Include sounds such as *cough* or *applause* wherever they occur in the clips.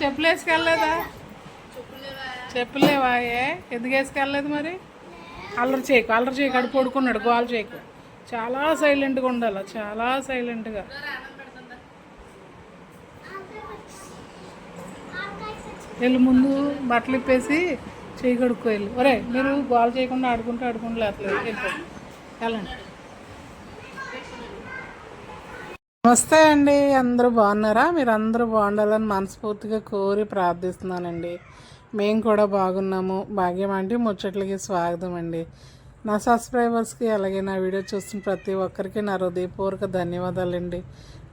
చెప్పులు వేసుకెళ్ళలేదా చెప్పులేవాయే? ఏ ఎందుకు వేసుకెళ్ళలేదు మరి? అల్లరి చేయకు అల్లరి చేయకు అడు పడుకున్నాడు గోల్ చేయకు. చాలా సైలెంట్గా ఉండాలి చాలా సైలెంట్గా. వెళ్ళి ముందు బట్టలు ఇప్పేసి చేయి కడుక్కో వెళ్ళి. ఒరే మీరు గోల్ చేయకుండా ఆడుకుంటూ ఆడుకుంటూ లేట్లేదు వెళ్ళండి. నమస్తే అండి అందరూ బాగున్నారా? మీరు అందరూ బాగుండాలని మనస్ఫూర్తిగా కోరి ప్రార్థిస్తున్నానండి. మేము కూడా బాగున్నాము. భాగ్యం అంటే ముచ్చట్లకి స్వాగతం అండి. నా సబ్స్క్రైబర్స్కి అలాగే నా వీడియో చూస్తున్న ప్రతి ఒక్కరికి నా హృదయపూర్వక ధన్యవాదాలండి.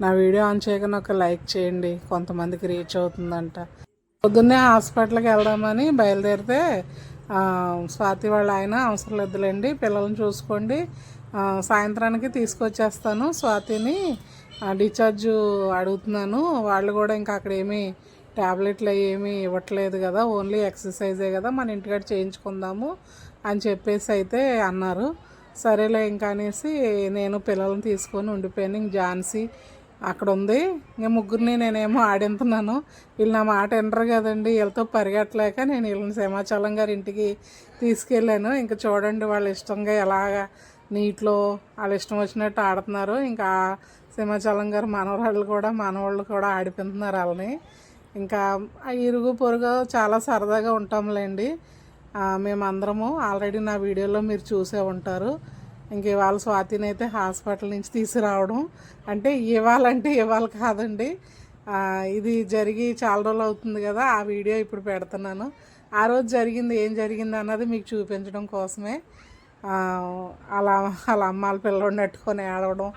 నా వీడియో ఆన్ చేయగానే ఒక లైక్ చేయండి. కొంతమందికి రీచ్ అవుతుందంట. పొద్దున్నే హాస్పిటల్కి వెళ్దామని బయలుదేరితే స్వాతి వాళ్ళ ఆయన అవసరం లేదులేండి పిల్లల్ని చూసుకోండి. సాయంత్రానికి తీసుకొచ్చేస్తాను స్వాతిని. డిశ్చార్జ్ అడుగుతున్నాను. వాళ్ళు కూడా ఇంకా అక్కడ ఏమీ ట్యాబ్లెట్లు అవి ఏమీ ఇవ్వట్లేదు కదా. ఓన్లీ ఎక్సర్సైజే కదా. మన ఇంటికాడ చేయించుకుందాము అని చెప్పేసి అయితే అన్నారు. సరేలే ఇంకా అనేసి నేను పిల్లల్ని తీసుకొని ఉండిపోయాను. ఇంక ఝాన్సీ అక్కడ ఉంది. ఇంకా ముగ్గురిని నేనేమో ఆడింతున్నాను వీళ్ళు నా మాట వినరు కదండి. వీళ్ళతో పరిగెట్టలేక నేను వీళ్ళని సింహాచలం గారి ఇంటికి తీసుకెళ్ళాను. ఇంకా చూడండి వాళ్ళు ఇష్టంగా ఎలాగా నీటిలో వాళ్ళ ఇష్టం వచ్చినట్టు ఆడుతున్నారు. ఇంకా సింహాచలం గారు మనవరాళ్ళు కూడా మనవాళ్ళు కూడా ఆడిపోతున్నారు వాళ్ళని. ఇంకా ఆ ఇరుగు పొరుగు చాలా సరదాగా ఉంటాంలేండి. మేమందరము ఆల్రెడీ నా వీడియోలో మీరు చూసే ఉంటారు. ఇంక ఇవాళ స్వాతిని అయితే హాస్పిటల్ నుంచి తీసుకురావడం అంటే ఇవాళంటే ఇవాళ కాదండి. ఇది జరిగి చాలా రోజులు అవుతుంది కదా ఆ వీడియో ఇప్పుడు పెడుతున్నాను. ఆ రోజు జరిగింది ఏం జరిగింది అన్నది మీకు చూపించడం కోసమే. అలా అలా అమ్మాల పిల్లలు నెట్టుకొని ఆడవడం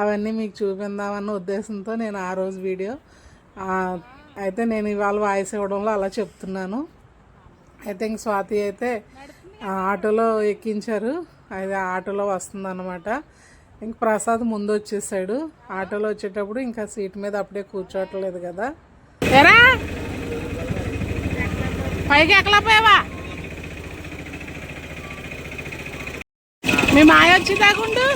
అవన్నీ మీకు చూపిందామన్న ఉద్దేశంతో నేను ఆ రోజు వీడియో అయితే నేను ఇవాళ వాయిస్ ఇవ్వడంలో అలా చెప్తున్నాను. అయితే ఇంక స్వాతి అయితే ఆటోలో ఎక్కించారు. అది ఆటోలో వస్తుందన్నమాట. ఇంక ప్రసాద్ ముందు వచ్చేసాడు. ఆటోలో వచ్చేటప్పుడు ఇంకా సీట్ మీద అప్పుడే కూర్చోవట్లేదు కదా. ఎరా పైకి ఎక్కలేపోయావా మీ మాయ వచ్చి దాకుండు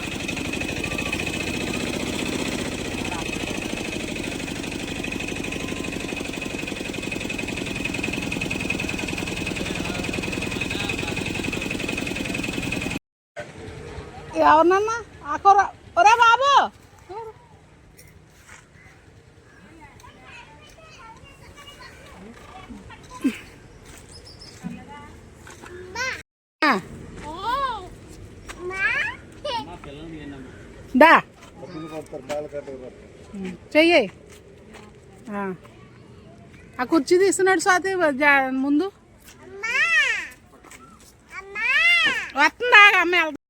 ఎవరినన్నా ఆకుర ఒరే బాబు! ఆ. దా. చెయ్యి. ఆ. కుర్చీ తీస్తున్నాడు స్వాతి ముందు వస్తుందా అమ్మ వెళ్తా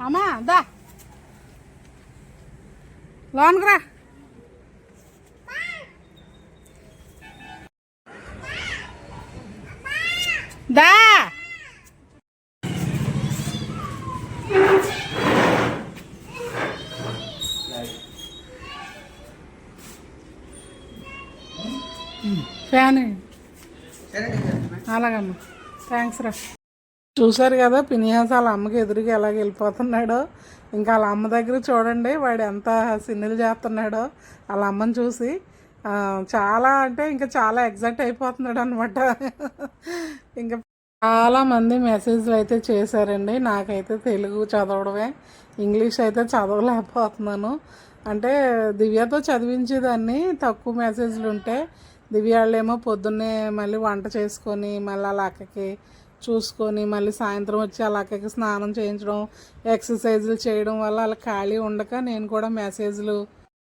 అమ్మా దా లోనికి దా. ఫ్యాన్. అలాగమ్మా. థ్యాంక్స్ రా. చూశారు కదా పినియాస్ వాళ్ళ అమ్మకి ఎదురుగా ఎలాగ వెళ్ళిపోతున్నాడో. ఇంకా వాళ్ళ అమ్మ దగ్గర చూడండి వాడు ఎంత సిన్నులు చేస్తున్నాడో వాళ్ళ అమ్మని చూసి చాలా అంటే ఇంకా చాలా ఎగ్జైట్ అయిపోతున్నాడు అనమాట ఇంకా చాలామంది మెసేజ్లు అయితే చేశారండి. నాకైతే తెలుగు చదవడమే ఇంగ్లీష్ అయితే చదవలేకపోతున్నాను. అంటే దివ్యతో చదివించేదాన్ని తక్కువ మెసేజ్లు ఉంటే దివ్య వాళ్ళేమో పొద్దున్నే మళ్ళీ వంట చేసుకొని మళ్ళీ వాళ్ళ అక్కకి చూసుకొని మళ్ళీ సాయంత్రం వచ్చి అలాగే స్నానం చేయించడం ఎక్సర్సైజులు చేయడం వల్ల అలా ఖాళీ ఉండక నేను కూడా మెసేజ్లు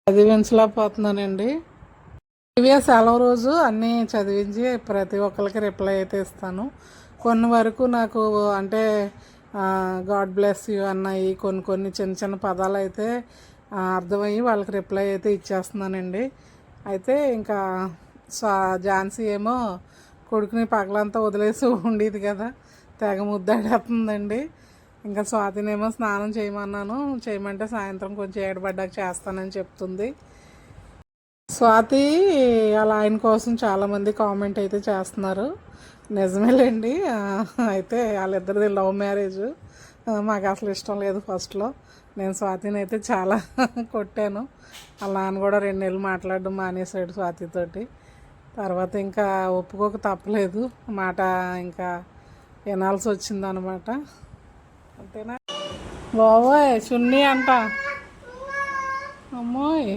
చదివించలేకపోతున్నానండి ఇవే సెలవు రోజు అన్నీ చదివించి ప్రతి ఒక్కరికి రిప్లై అయితే ఇస్తాను. కొన్ని వరకు నాకు అంటే గాడ్ బ్లెస్ యూ అన్నాయి కొన్ని కొన్ని చిన్న చిన్న పదాలు అయితే అర్థమయ్యి వాళ్ళకి రిప్లై అయితే ఇచ్చేస్తున్నానండి. అయితే ఇంకా స్వా ఝాన్సీ ఏమో కొడుకుని పగలంతా వదిలేసి ఉండేది కదా. తెగ ముద్దాడేస్తుందండి ఇంకా స్వాతినేమో స్నానం చేయమన్నాను. చేయమంటే సాయంత్రం కొంచెం ఏడబడ్డాక చేస్తానని చెప్తుంది. స్వాతి అలా ఆయన కోసం చాలామంది కామెంట్ అయితే చేస్తున్నారు. నిజమేలేండి. అయితే వాళ్ళిద్దరిది లవ్ మ్యారేజ్. మాకు అసలు ఇష్టం లేదు ఫస్ట్లో. నేను స్వాతిని అయితే చాలా *laughs* కొట్టాను. వాళ్ళ నాన్న కూడా రెండు నెలలు మాట్లాడడం మానేశాడు స్వాతితోటి. తర్వాత ఇంకా ఒప్పుకోక తప్పలేదు. మాట ఇంకా వినాల్సి వచ్చింది అనమాట అంతేనా? బాబోయ్ చున్నీ అంట. అమ్మోయ్.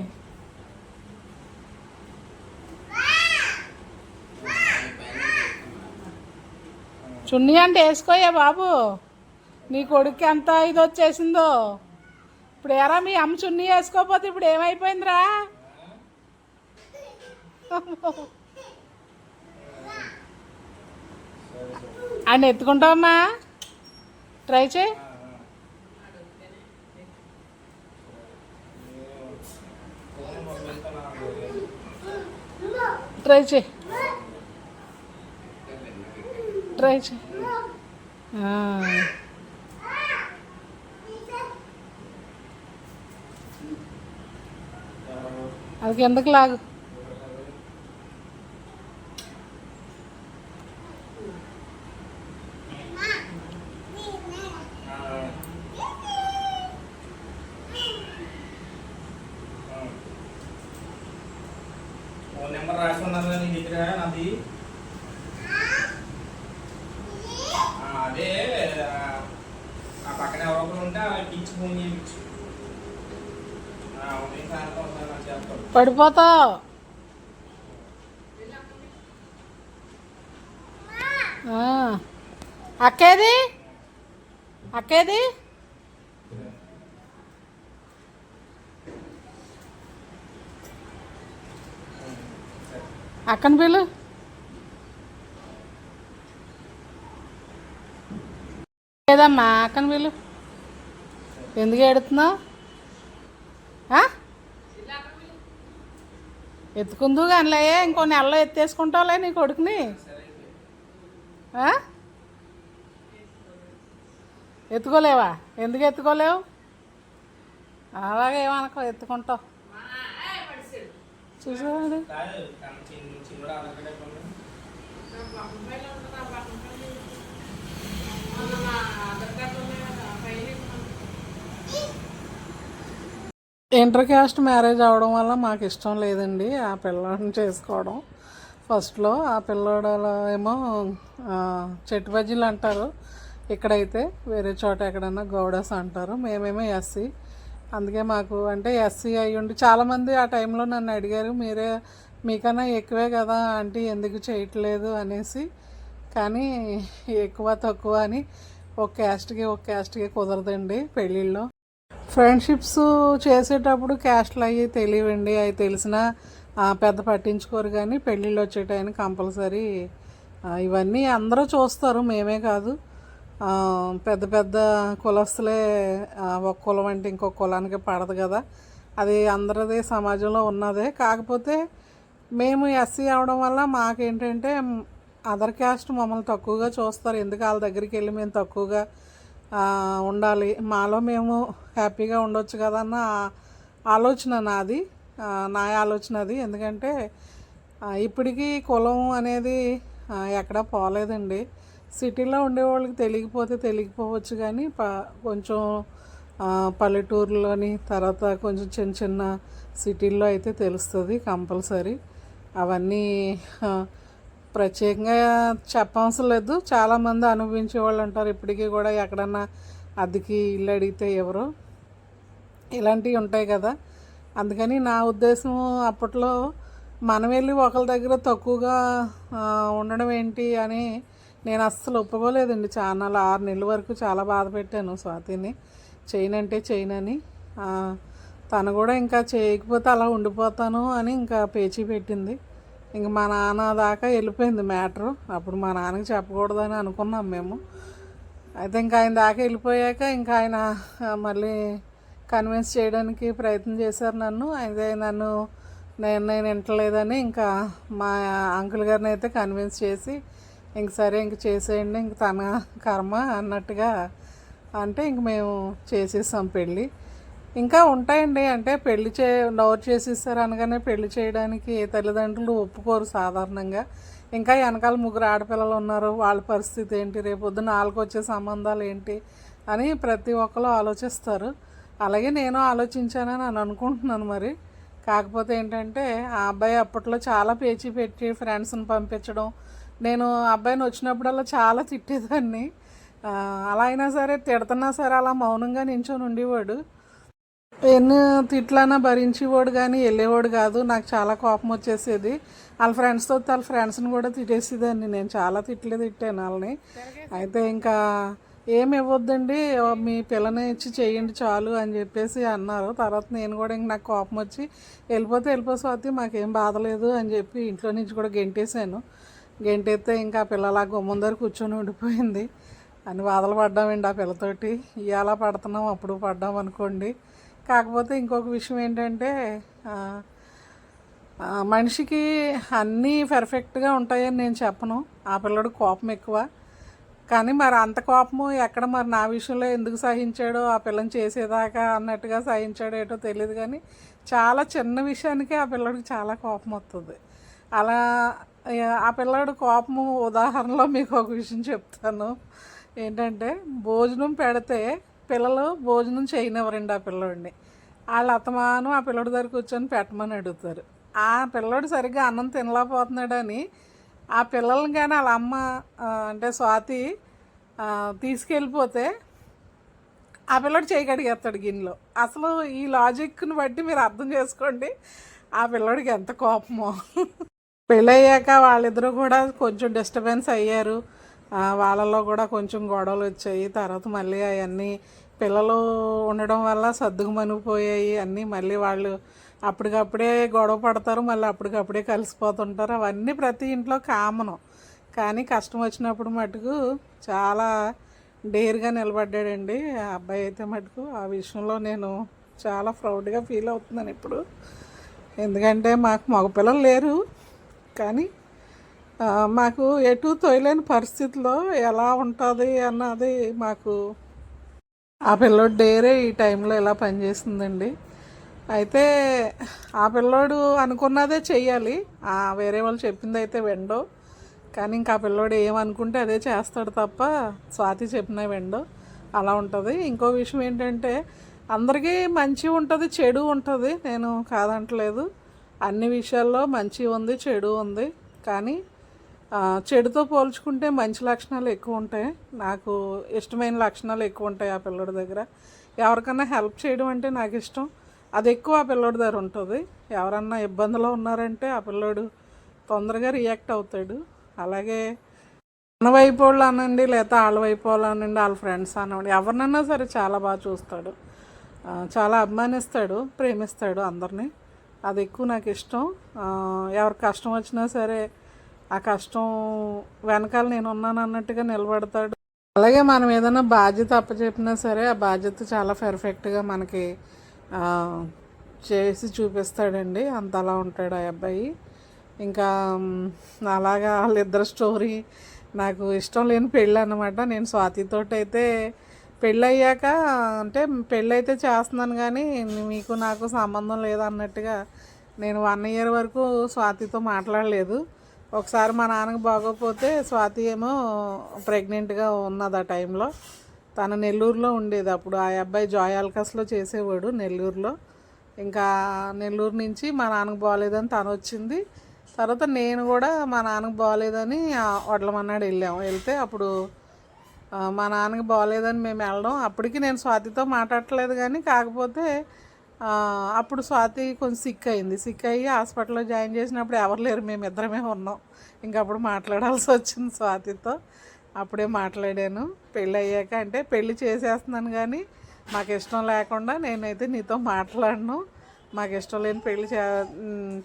చున్నీ అంటే వేసుకోయా బాబు. నీ కొడుక్కి ఎంత ఇది వచ్చేసిందో. ఇప్పుడు ఎరా మీ అమ్మ చున్నీ వేసుకోకపోతే ఇప్పుడు ఏమైపోయిందిరా? ఆయన ఎత్తుకుంటావమ్మా ట్రై చేయి. ట్రై చేయి. ట్రై చేయి. అది కిందకి లాగు ఫోన్ నెంబర్ రాసి ఉన్నది కదా నీ దగ్గర నాది ఆ, అదే ఆ, ఆ పక్కన ఎవరో ఒకరు ఉంటే వాళ్ళకి ఇచ్చి ఫోన్ చేయించు ఉదయం సాయంత్రం ఒకసారి పడిపోతా. పడిపోతావు అక్కేది? అక్కేది? అక్కని పిల్లు లేదమ్మా అక్కని పిల్లు ఎందుకు ఎడుతున్నావు ఎత్తుకుందు కానీ ఇంకో నెలలో ఎత్తేసుకుంటావులే నీ కొడుకుని ఎత్తుకోలేవా ఎందుకు ఎత్తుకోలేవు అలాగే ఏమనుకో ఎత్తుకుంటావు చూసాడు Thank you. Inter caste marriage అవడం వల్ల మాకు ఇష్టం లేదండి ఆ పిల్లని చేసుకోవడం. ఫస్ట్లో ఆ పిల్లోడు ఏమో చెట్టు బజ్జీలు అంటారు. ఇక్కడైతే వేరే చోట ఎక్కడన్నా గౌడస్ అంటారు. మేమేమో ఎస్సీ. అందుకే మాకు అంటే ఎస్సీ అయ్యి ఉండి చాలామంది ఆ టైంలో నన్ను అడిగారు మీరే మీకన్నా ఎక్కువే కదా ఆంటీ ఎందుకు చేయట్లేదు? అనేసి. కానీ ఎక్కువ తక్కువ అని ఒక క్యాస్ట్కి ఒక క్యాస్ట్కి కుదరదండి పెళ్ళిళ్ళు. ఫ్రెండ్షిప్స్ చేసేటప్పుడు క్యాస్ట్లు అవి తెలియవండి అవి తెలిసినా పెద్ద పట్టించుకోరు కానీ పెళ్ళిళ్ళు వచ్చే టైం కంపల్సరీ ఇవన్నీ అందరూ చూస్తారు మేమే కాదు. పెద్ద పెద్ద కులస్తులే ఒక కులం అంటే ఇంకో కులానికి పడదు కదా. అది అందరిది సమాజంలో ఉన్నదే. కాకపోతే మేము ఎస్సీ అవడం వల్ల మాకేంటంటే అదర్ క్యాస్ట్ మమ్మల్ని తక్కువగా చూస్తారు. ఎందుకు వాళ్ళ దగ్గరికి వెళ్ళి మేము తక్కువగా ఉండాలి. మాలో మేము హ్యాపీగా ఉండొచ్చు కదా అన్న ఆలోచన నాది. నా ఆలోచన అది. ఎందుకంటే ఇప్పటికీ కులం అనేది ఎక్కడా పోలేదండి. సిటీలో ఉండేవాళ్ళకి తెలియకపోతే తెలియకపోవచ్చు కానీ ప కొంచెం పల్లెటూరులోని తర్వాత కొంచెం చిన్న చిన్న సిటీల్లో అయితే తెలుస్తుంది కంపల్సరీ. అవన్నీ ప్రత్యేకంగా చెప్పవసరం లేదు. చాలామంది అనుభవించే వాళ్ళు ఉంటారు ఇప్పటికీ కూడా ఎక్కడన్నా అద్దెకి ఇల్లు అడిగితే ఎవరు? ఇలాంటివి ఉంటాయి కదా. అందుకని నా ఉద్దేశం అప్పట్లో మనం వెళ్ళి ఒకరి దగ్గర తక్కువగా ఉండడం ఏంటి అని నేను అస్సలు ఒప్పుకోలేదండి. చాలా ఆరు నెలల వరకు చాలా బాధ పెట్టాను స్వాతిని. చేయనంటే చేయనని. తను కూడా ఇంకా చేయకపోతే అలా ఉండిపోతాను అని ఇంకా పేచీ పెట్టింది. ఇంక మా నాన్న దాకా వెళ్ళిపోయింది మ్యాటరు. అప్పుడు మా నాన్నకి చెప్పకూడదని అనుకున్నాం మేము. అయితే ఇంకా ఆయన దాకా వెళ్ళిపోయాక ఇంకా ఆయన మళ్ళీ కన్విన్స్ చేయడానికి ప్రయత్నం చేశారు నన్ను. అయితే నన్ను నేను నేను వింటలేదని ఇంకా మా అంకుల్ గారిని అయితే కన్విన్స్ చేసి ఇంక సరే ఇంక చేసేయండి ఇంక తన కర్మ అన్నట్టుగా అంటే ఇంక మేము చేసేసాం పెళ్ళి. ఇంకా ఉంటాయండి. అంటే పెళ్ళి చే లవ్ చేసేసారు అనగానే పెళ్ళి చేయడానికి తల్లిదండ్రులు ఒప్పుకోరు సాధారణంగా. ఇంకా వెనకాల ముగ్గురు ఆడపిల్లలు ఉన్నారు. వాళ్ళ పరిస్థితి ఏంటి? రేపు పొద్దున్న వాళ్ళకి వచ్చే సంబంధాలు ఏంటి? అని ప్రతి ఒక్కరు ఆలోచిస్తారు. అలాగే నేను ఆలోచించానని అని అనుకుంటున్నాను మరి. కాకపోతే ఏంటంటే ఆ అబ్బాయి అప్పట్లో చాలా పేచీ పెట్టి ఫ్రెండ్స్ని పంపించడం నేను ఆ అబ్బాయిని వచ్చినప్పుడల్లా చాలా తిట్టేదాన్ని. అలా అయినా సరే తిడుతున్నా సరే అలా మౌనంగా నించొని ఉండేవాడు. ఎన్ని తిట్లైనా భరించేవాడు కానీ వెళ్ళేవాడు కాదు. నాకు చాలా కోపం వచ్చేసేది. వాళ్ళ ఫ్రెండ్స్తో వాళ్ళ ఫ్రెండ్స్ని కూడా తిట్టేసేదాన్ని. నేను చాలా తిట్లే తిట్టాను వాళ్ళని. అయితే ఇంకా ఏమి ఇవ్వద్దండి. మీ పిల్లని ఇచ్చి చేయండి చాలు అని చెప్పేసి అన్నారు. తర్వాత నేను కూడా ఇంక నాకు కోపం వచ్చి వెళ్ళిపోతే వెళ్ళిపో స్వాతి మాకేం బాధ లేదు అని చెప్పి ఇంట్లో నుంచి కూడా గెంటేశాను. గెంటేస్తే ఇంకా పిల్లల గుమ్మందర కూర్చొని ఉండిపోయింది. అని బాధలు పడ్డామండి ఆ పిల్లతోటి. ఇలా పడుతున్నాం అప్పుడు పడ్డాం అనుకోండి. కాకపోతే ఇంకొక విషయం ఏంటంటే మనిషికి అన్నీ పెర్ఫెక్ట్గా ఉంటాయని నేను చెప్పను. ఆ పిల్లడు కోపం ఎక్కువ. కానీ మరి అంత కోపము ఎక్కడ మరి నా విషయంలో ఎందుకు సహించాడో ఆ పిల్లని చేసేదాకా అన్నట్టుగా సహించాడో ఏటో తెలియదు కానీ చాలా చిన్న విషయానికి ఆ పిల్లడికి చాలా కోపం వస్తుంది అలా ఆ పిల్లడు కోపము ఉదాహరణలో మీకు ఒక విషయం చెప్తాను. ఏంటంటే భోజనం పెడితే పిల్లలు భోజనం చేయనివ్వరండి ఆ పిల్లోడిని. వాళ్ళ అత్తమానం ఆ పిల్లడి దగ్గర కూర్చొని పెట్టమని అడుగుతారు. ఆ పిల్లోడు సరిగ్గా అన్నం తినలేకపోతున్నాడని ఆ పిల్లల్ని కానీ వాళ్ళ అమ్మ అంటే స్వాతి తీసుకెళ్ళిపోతే ఆ పిల్లడు చేయగడిగేస్తాడు గిన్నెలో. అసలు ఈ లాజిక్ని బట్టి మీరు అర్థం చేసుకోండి ఆ పిల్లడికి ఎంత కోపమో. పెళ్ళయ్యాక వాళ్ళిద్దరూ కూడా కొంచెం డిస్టర్బెన్స్ అయ్యారు. వాళ్ళలో కూడా కొంచెం గొడవలు వచ్చాయి. తర్వాత మళ్ళీ అవన్నీ పిల్లలు ఉండడం వల్ల సర్దుకు మనిపోయాయి అన్నీ మళ్ళీ వాళ్ళు అప్పటికప్పుడే గొడవ పడతారు. మళ్ళీ అప్పటికప్పుడే కలిసిపోతుంటారు. అవన్నీ ప్రతి ఇంట్లో కామను. కానీ కష్టం వచ్చినప్పుడు మటుకు చాలా డేర్గా నిలబడ్డాడండి. ఆ అబ్బాయి అయితే మటుకు ఆ విషయంలో నేను చాలా ప్రౌడ్గా ఫీల్ అవుతున్నాను ఇప్పుడు. ఎందుకంటే మాకు మగపిల్లలు లేరు. కానీ మాకు ఎటు తోయలేని పరిస్థితిలో ఎలా ఉంటుంది అన్నది మాకు ఆ పిల్లోడు డేరే ఈ టైంలో ఇలా పనిచేస్తుందండి. అయితే ఆ పిల్లోడు అనుకున్నదే చెయ్యాలి. వేరే వాళ్ళు చెప్పింది అయితే వెండో. కానీ ఇంకా ఆ పిల్లోడు ఏమనుకుంటే అదే చేస్తాడు తప్ప స్వాతి చెప్పిన వెండో. అలా ఉంటుంది. ఇంకో విషయం ఏంటంటే అందరికీ మంచి ఉంటుంది చెడు ఉంటుంది. నేను కాదంటలేదు. అన్ని విషయాల్లో మంచి ఉంది చెడు ఉంది. కానీ చెడుతో పోల్చుకుంటే మంచి లక్షణాలు ఎక్కువ ఉంటాయి. నాకు ఇష్టమైన లక్షణాలు ఎక్కువ ఉంటాయి ఆ పిల్లడి దగ్గర. ఎవరికన్నా హెల్ప్ చేయడం అంటే నాకు ఇష్టం. అది ఎక్కువ ఆ పిల్లోడి దగ్గర ఉంటుంది. ఎవరన్నా ఇబ్బందిలో ఉన్నారంటే ఆ పిల్లోడు తొందరగా రియాక్ట్ అవుతాడు. అలాగే మన వైపు వాళ్ళు అనండి లేదా వాళ్ళ వైపు వాళ్ళు అనండి వాళ్ళ ఫ్రెండ్స్ అనండి ఎవరినన్నా సరే చాలా బాగా చూస్తాడు. చాలా అభిమానిస్తాడు ప్రేమిస్తాడు అందరినీ. అది ఎక్కువ నాకు ఇష్టం. ఎవరికి కష్టం వచ్చినా సరే ఆ కష్టం వెనకాల నేను ఉన్నాను అన్నట్టుగా నిలబడతాడు. అలాగే మనం ఏదైనా బాధ్యత అప్పచెప్పినా సరే ఆ బాధ్యత చాలా పెర్ఫెక్ట్గా మనకి చేసి చూపిస్తాడండి. అంత అలా ఉంటాడు ఆ అబ్బాయి. ఇంకా అలాగా వాళ్ళిద్దరు స్టోరీ నాకు ఇష్టం లేని పెళ్ళి అనమాట నేను స్వాతితో అయితే పెళ్ళయ్యాక అంటే పెళ్ళైతే చేస్తున్నాను కానీ మీకు నాకు సంబంధం లేదన్నట్టుగా నేను వన్ ఇయర్ వరకు స్వాతితో మాట్లాడలేదు. ఒకసారి మా నాన్నకు బాగోకపోతే స్వాతి ఏమో ప్రెగ్నెంట్గా ఉన్నది ఆ టైంలో తను నెల్లూరులో ఉండేది అప్పుడు. ఆ అబ్బాయి జాయ్ ఆల్కస్లో చేసేవాడు నెల్లూరులో. ఇంకా నెల్లూరు నుంచి మా నాన్నకు బాగాలేదని తను వచ్చింది. తర్వాత నేను కూడా మా నాన్నకు బాగాలేదని వడ్లమన్నాడు వెళ్ళాము వెళ్తే అప్పుడు మా నాన్నకి బాగాలేదని మేము వెళ్ళడం. అప్పటికి నేను స్వాతితో మాట్లాడట్లేదు కానీ కాకపోతే అప్పుడు స్వాతి కొంచెం సిక్ అయింది. సిక్ అయ్యి హాస్పిటల్లో జాయిన్ చేసినప్పుడు ఎవరు లేరు మేము ఇద్దరమే ఉన్నాం. ఇంకా అప్పుడు మాట్లాడాల్సి వచ్చింది స్వాతితో. అప్పుడే మాట్లాడాను. పెళ్ళి అయ్యాక అంటే పెళ్ళి చేసేస్తున్నాను కానీ మాకు ఇష్టం లేకుండా నేనైతే నీతో మాట్లాడను. మాకు ఇష్టం లేని పెళ్ళి చే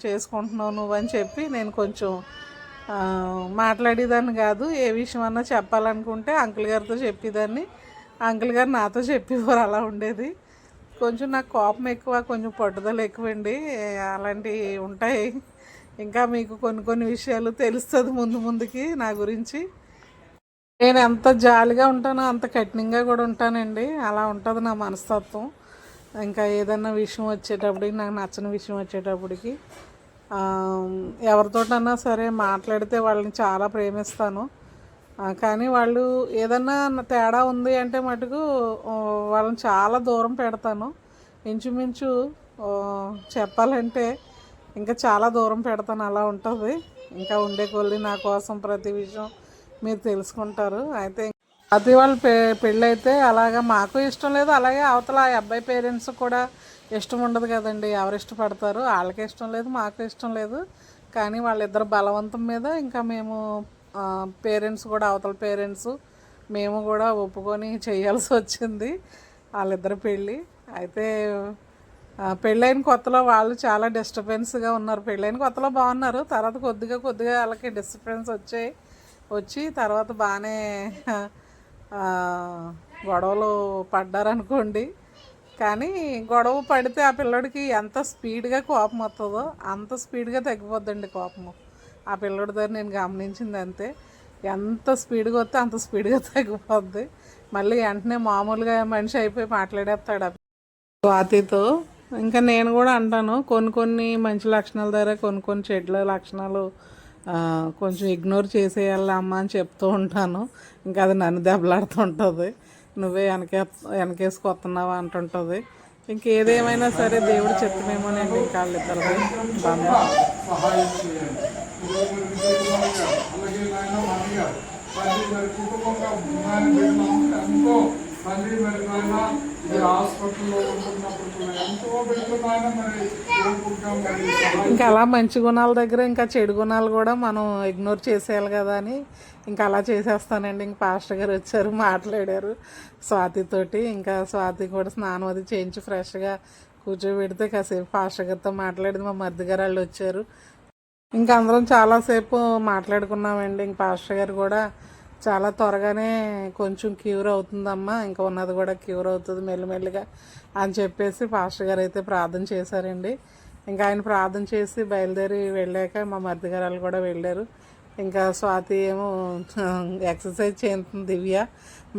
చేసుకుంటున్నావు నువ్వు అని చెప్పి నేను కొంచెం మాట్లాడేదాన్ని కాదు. ఏ విషయం అన్నా చెప్పాలనుకుంటే అంకుల్ గారితో చెప్పేదాన్ని. అంకుల్ గారు నాతో చెప్పేవారు అలా ఉండేది. కొంచెం నాకు కోపం ఎక్కువ కొంచెం పట్టుదల ఎక్కువండి. అలాంటివి ఉంటాయి. ఇంకా మీకు కొన్ని కొన్ని విషయాలు తెలుస్తుంది ముందు ముందుకి నా గురించి. నేను ఎంత జాలిగా ఉంటానో అంత కఠినంగా కూడా ఉంటానండి. అలా ఉంటుంది నా మనస్తత్వం. ఇంకా ఏదన్నా విషయం వచ్చేటప్పటికి నాకు నచ్చని విషయం వచ్చేటప్పటికి ఎవరితోటన్నా సరే మాట్లాడితే వాళ్ళని చాలా ప్రేమిస్తాను. కానీ వాళ్ళు ఏదన్నా తేడా ఉంది అంటే మటుకు వాళ్ళని చాలా దూరం పెడతాను. ఇంచుమించు చెప్పాలంటే ఇంకా చాలా దూరం పెడతాను. అలా ఉంటుంది. ఇంకా ఉండే కొద్ది నా కోసం ప్రతి విషయం మీరు తెలుసుకుంటారు. అయితే అది వాళ్ళ పె పెళ్ళైతే అలాగా మాకు ఇష్టం లేదు. అలాగే అవతల ఆ అబ్బాయి పేరెంట్స్ కూడా ఇష్టం ఉండదు కదండి. ఎవరు ఇష్టపడతారు? వాళ్ళకి ఇష్టం లేదు మాకు ఇష్టం లేదు. కానీ వాళ్ళిద్దరు బలవంతం మీద ఇంకా మేము పేరెంట్స్ కూడా అవతల పేరెంట్స్ మేము కూడా ఒప్పుకొని చేయాల్సి వచ్చింది వాళ్ళిద్దరు పెళ్ళి. అయితే పెళ్ళైన కొత్తలో వాళ్ళు చాలా డిస్టర్బెన్స్గా ఉన్నారు. పెళ్ళైన కొత్తలో బాగున్నారు. తర్వాత కొద్దిగా కొద్దిగా వాళ్ళకి డిస్టర్బెన్స్ వచ్చాయి. వచ్చి తర్వాత బాగానే గొడవలు పడ్డారనుకోండి. కానీ గొడవ పడితే ఆ పిల్లడికి ఎంత స్పీడ్గా కోపం వస్తుందో అంత స్పీడ్గా తగ్గిపోద్దండి కోపము. ఆ పిల్లడి దగ్గర నేను గమనించింది అంతే ఎంత స్పీడ్గా వస్తే అంత స్పీడ్గా తగ్గిపోద్ది. మళ్ళీ వెంటనే మామూలుగా మనిషి అయిపోయి మాట్లాడేస్తాడు ఆ స్వాతితో ఇంకా నేను కూడా అంటాను కొన్ని కొన్ని మంచి లక్షణాల దగ్గర కొన్ని కొన్ని చెడ్ల లక్షణాలు కొంచెం ఇగ్నోర్ చేసేయాలి అమ్మ అని చెప్తూ ఉంటాను. ఇంకా అది నన్ను దెబ్బలాడుతుంటుంది నువ్వే వెనకే వెనకేసుకొస్తున్నావా అంటుంటుంది. ఇంకేదేమైనా సరే దేవుడు చెప్తమేమోనండి ఇంకా వాళ్ళిద్దరిది బంధం అలాగే నాయన తండ్రి మరి కుటుంబంగా నాయన బిడ్డలు ఎంతో మరి నాయన హాస్పిటల్లో ఉంటున్నప్పుడు ఎంతో బిడ్డలు మరి ఇంకా అలా మంచి గుణాల దగ్గర ఇంకా చెడు గుణాలు కూడా మనం ఇగ్నోర్ చేసేయాలి కదా అని ఇంకా అలా చేసేస్తానండి. ఇంక పాస్టర్ గారు వచ్చారు మాట్లాడారు. స్వాతితోటి ఇంకా స్వాతి కూడా స్నానం అది చేయించి ఫ్రెష్గా కూర్చోబెడితే కాసేపు పాస్టర్ గారితో మాట్లాడింది. మా మరిది గారు వాళ్ళు వచ్చారు. ఇంకా అందరం చాలాసేపు మాట్లాడుకున్నామండి. ఇంక పాస్టర్ గారు కూడా చాలా త్వరగానే కొంచెం క్యూర్ అవుతుందమ్మా. ఇంకా ఉన్నది కూడా క్యూర్ అవుతుంది మెల్లిమెల్లిగా అని చెప్పేసి పాస్టర్ గారు అయితే ప్రార్థన చేశారండి. ఇంకా ఆయన ప్రార్థన చేసి బయలుదేరి వెళ్ళాక మా మరిది గారు వాళ్ళు కూడా వెళ్ళారు. ఇంకా స్వాతి ఏమో *laughs* ఎక్సర్సైజ్ చేస్తుంది దివ్య.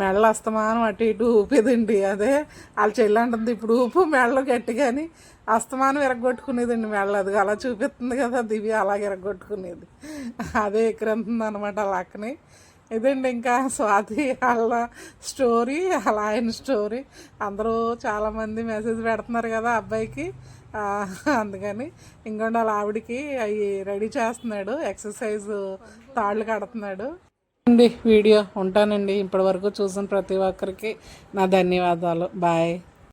మెడలు అస్తమానం అటు ఇటు ఊపేదండి. అదే వాళ్ళ చెల్లి అంటుంది ఇప్పుడు ఊపు మెడలు గట్టిగాని అస్తమానం ఎరగొట్టుకునేదండి మెడలు. అది అలా చూపిస్తుంది కదా దివ్య అలాగే ఇరగొట్టుకునేది అదే ఎక్కరంతుంది అనమాట వాళ్ళ అక్కని. ఇదండి ఇంకా స్వాతి వాళ్ళ స్టోరీ అలా ఆయన స్టోరీ. అందరూ చాలామంది మెసేజ్ పెడుతున్నారు కదా అబ్బాయికి. అందుకని ఇంకొండ వాళ్ళ ఆవిడికి అవి రెడీ చేస్తున్నాడు ఎక్సర్సైజ్ తాళ్ళు కడుతున్నాడు. అండి వీడియో ఉంటానండి. ఇప్పటి వరకు చూసిన ప్రతి ఒక్కరికి నా ధన్యవాదాలు. బాయ్.